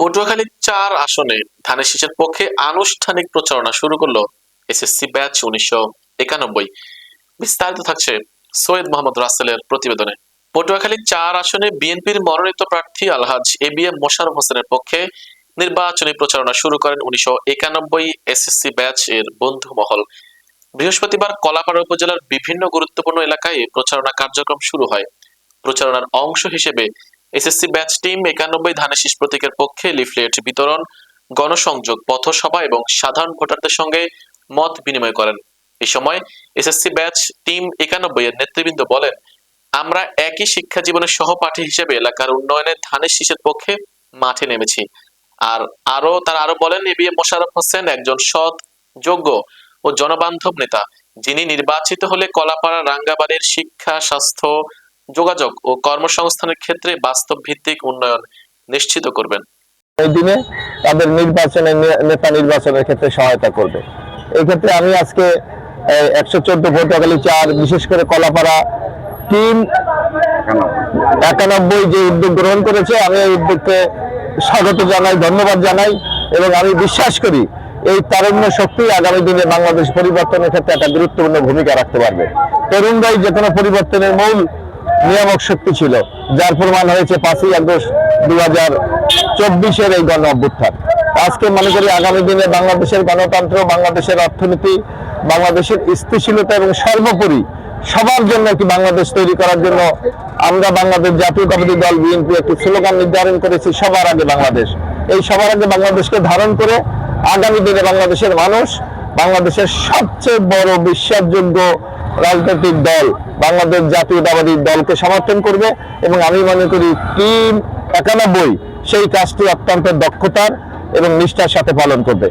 পটুয়াখালী চার আসনে ধানের শীষের পক্ষে আনুষ্ঠানিক প্রচারণা শুরু করল এসএসসি ব্যাচ উনিশশো একানব্বই। বিস্তারিত থাকছে সৈয়দ মোহাম্মদ রাসেলের প্রতিবেদনে। পটুয়াখালী চার আসনে বিএনপির মনোনীত প্রার্থী আলহাজ এ বি এম মোশারফ হোসেনের পক্ষে নির্বাচনী প্রচারণা শুরু করেন উনিশশো একানব্বই এসএসসি ব্যাচ এর বন্ধু মহল বৃহস্পতিবার কলাপাড়া উপজেলার বিভিন্ন গুরুত্বপূর্ণ এলাকায় প্রচারণা কার্যক্রম শুরু হয়। প্রচারণার অংশ হিসেবে এসএসসি ব্যাচ টিম একানব্বই ধানের শীষ প্রতীকের পক্ষে লিফলেট বিতরণ, গণসংযোগ, পথসভা এবং সাধারণ ভোটারদের সঙ্গে মত বিনিময় করেন। এই সময় এসএসসি ব্যাচ টিম একানব্বই এর নেতৃবৃন্দ বলেন, আমরা একই শিক্ষা জীবনের সহপাঠী হিসেবে এলাকার উন্নয়নে ধানের শীষের পক্ষে মাঠে নেমেছি। আর আরও তারা আরও বলেন, A B M Mosharraf Hossain একজন সৎ, যোগ্য ও জনবান্ধব নেতা, যিনি নির্বাচিত হলে কলাপাড়া রাঙ্গাবাড়ির শিক্ষা, স্বাস্থ্য যোগাযোগ ও কর্মসংস্থানের ক্ষেত্রে বাস্তব ভিত্তিক উন্নয়ন নিশ্চিত করবেন। এই দিনে তাদের নির্বাচনে নেতা নির্বাচনের ক্ষেত্রে সহায়তা করবে। এই ক্ষেত্রে আমি আজকে একশো চোদ্দ পটুয়াখালী চার, বিশেষ করে কলাপাড়া তিন, একানব্বই যে উদ্যোগ গ্রহণ করেছে, আমি এই উদ্যোগকে স্বাগত জানাই, ধন্যবাদ জানাই এবং আমি বিশ্বাস করি এই তারুণ্য শক্তি আগামী দিনে বাংলাদেশ পরিবর্তনের ক্ষেত্রে একটা গুরুত্বপূর্ণ ভূমিকা রাখতে পারবে। তরুণরাই যে কোনো পরিবর্তনের মূল নিয়ামক শক্তি ছিল, যার প্রমাণ হয়েছে পাঁচই আগস্ট দু হাজার চব্বিশের এই গণ অভ্যুত্থান। আজকে মনে করি আগামী দিনে বাংলাদেশের গণতন্ত্র, বাংলাদেশের অর্থনীতি, বাংলাদেশের স্থিতিশীলতা এবং সর্বোপরি সবার জন্য একটি বাংলাদেশ তৈরি করার জন্য আমরা বাংলাদেশ জাতীয়তাবাদী দল, বিএনপি একটি স্লোগান নির্ধারণ করেছি, সবার আগে বাংলাদেশ। এই সবার আগে বাংলাদেশকে ধারণ করে আগামী দিনে বাংলাদেশের মানুষ, বাংলাদেশের সবচেয়ে বড় বিশ্বাসযোগ্য রাজনৈতিক দল, বাংলাদেশ জাতীয়তাবাদী দলকে সমর্থন করবে এবং আমি মনে করি তিন একানব্বই, সেই কাজটি অত্যন্ত দক্ষতার এবং নিষ্ঠার সাথে পালন করবে।